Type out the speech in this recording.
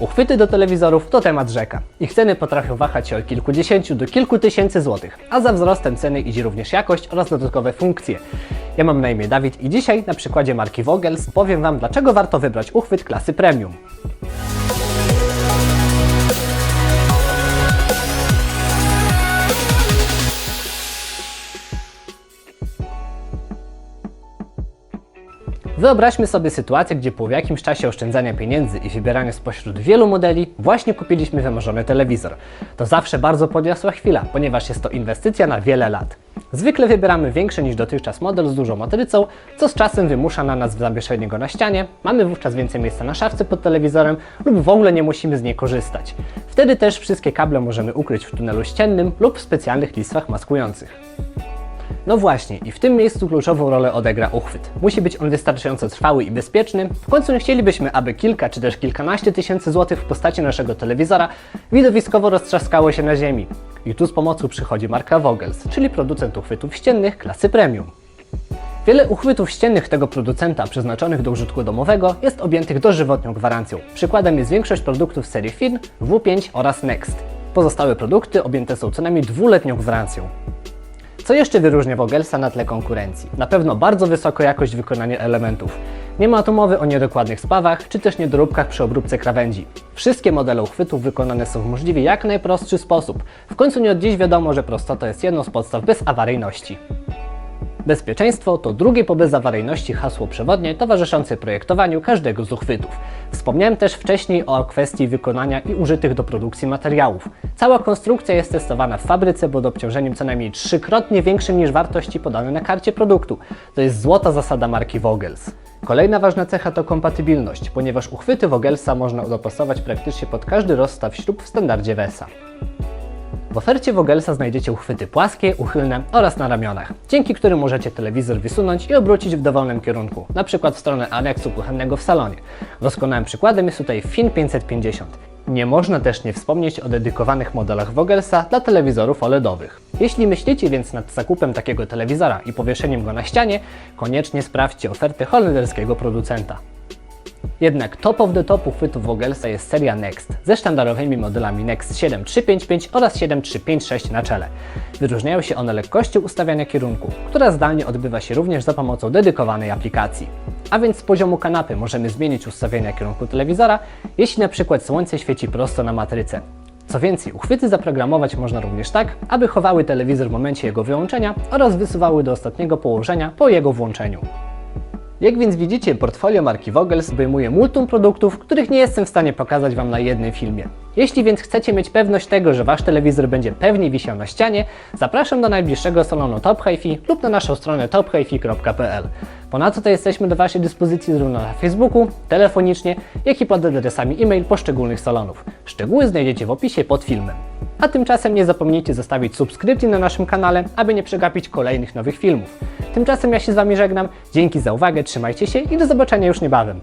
Uchwyty do telewizorów to temat rzeka. Ich ceny potrafią wahać się od kilkudziesięciu do kilku tysięcy złotych, a za wzrostem ceny idzie również jakość oraz dodatkowe funkcje. Ja mam na imię Dawid i dzisiaj na przykładzie marki Vogels powiem Wam, dlaczego warto wybrać uchwyt klasy premium. Wyobraźmy sobie sytuację, gdzie po jakimś czasie oszczędzania pieniędzy i wybierania spośród wielu modeli właśnie kupiliśmy wymarzony telewizor. To zawsze bardzo podniosła chwila, ponieważ jest to inwestycja na wiele lat. Zwykle wybieramy większy niż dotychczas model z dużą matrycą, co z czasem wymusza na nas zawieszenie go na ścianie, mamy wówczas więcej miejsca na szafce pod telewizorem lub w ogóle nie musimy z niej korzystać. Wtedy też wszystkie kable możemy ukryć w tunelu ściennym lub w specjalnych listwach maskujących. No właśnie, i w tym miejscu kluczową rolę odegra uchwyt. Musi być on wystarczająco trwały i bezpieczny. W końcu nie chcielibyśmy, aby kilka czy też kilkanaście tysięcy złotych w postaci naszego telewizora widowiskowo roztrzaskało się na ziemi. I tu z pomocą przychodzi marka Vogels, czyli producent uchwytów ściennych klasy premium. Wiele uchwytów ściennych tego producenta przeznaczonych do użytku domowego jest objętych dożywotnią gwarancją. Przykładem jest większość produktów serii Fin, W5 oraz Next. Pozostałe produkty objęte są co najmniej dwuletnią gwarancją. Co jeszcze wyróżnia Vogelsa na tle konkurencji? Na pewno bardzo wysoka jakość wykonania elementów. Nie ma tu mowy o niedokładnych spawach, czy też niedoróbkach przy obróbce krawędzi. Wszystkie modele uchwytów wykonane są w możliwie jak najprostszy sposób. W końcu nie od dziś wiadomo, że prostota jest jedną z podstaw bezawaryjności. Bezpieczeństwo to drugie po bezawaryjności hasło przewodnie towarzyszące projektowaniu każdego z uchwytów. Wspomniałem też wcześniej o kwestii wykonania i użytych do produkcji materiałów. Cała konstrukcja jest testowana w fabryce pod obciążeniem co najmniej trzykrotnie większym niż wartości podane na karcie produktu. To jest złota zasada marki Vogels. Kolejna ważna cecha to kompatybilność, ponieważ uchwyty Vogelsa można dopasować praktycznie pod każdy rozstaw śrub w standardzie WESA. W ofercie Vogelsa znajdziecie uchwyty płaskie, uchylne oraz na ramionach, dzięki którym możecie telewizor wysunąć i obrócić w dowolnym kierunku, np. w stronę aneksu kuchennego w salonie. Doskonałym przykładem jest tutaj Fin 550. Nie można też nie wspomnieć o dedykowanych modelach Vogelsa dla telewizorów OLEDowych. Jeśli myślicie więc nad zakupem takiego telewizora i powieszeniem go na ścianie, koniecznie sprawdźcie ofertę holenderskiego producenta. Jednak top of the top uchwytów Vogelsa jest seria Next ze sztandarowymi modelami Next 7355 oraz 7356 na czele. Wyróżniają się one lekkością ustawiania kierunku, która zdalnie odbywa się również za pomocą dedykowanej aplikacji. A więc z poziomu kanapy możemy zmienić ustawienia kierunku telewizora, jeśli na przykład słońce świeci prosto na matrycę. Co więcej, uchwyty zaprogramować można również tak, aby chowały telewizor w momencie jego wyłączenia oraz wysuwały do ostatniego położenia po jego włączeniu. Jak więc widzicie, portfolio marki Vogels obejmuje multum produktów, których nie jestem w stanie pokazać Wam na jednym filmie. Jeśli więc chcecie mieć pewność tego, że Wasz telewizor będzie pewnie wisiał na ścianie, zapraszam do najbliższego salonu Top HiFi lub na naszą stronę tophifi.pl. Ponadto to jesteśmy do Waszej dyspozycji zarówno na Facebooku, telefonicznie, jak i pod adresami e-mail poszczególnych salonów. Szczegóły znajdziecie w opisie pod filmem. A tymczasem nie zapomnijcie zostawić subskrypcji na naszym kanale, aby nie przegapić kolejnych nowych filmów. Tymczasem ja się z Wami żegnam, dzięki za uwagę, trzymajcie się i do zobaczenia już niebawem.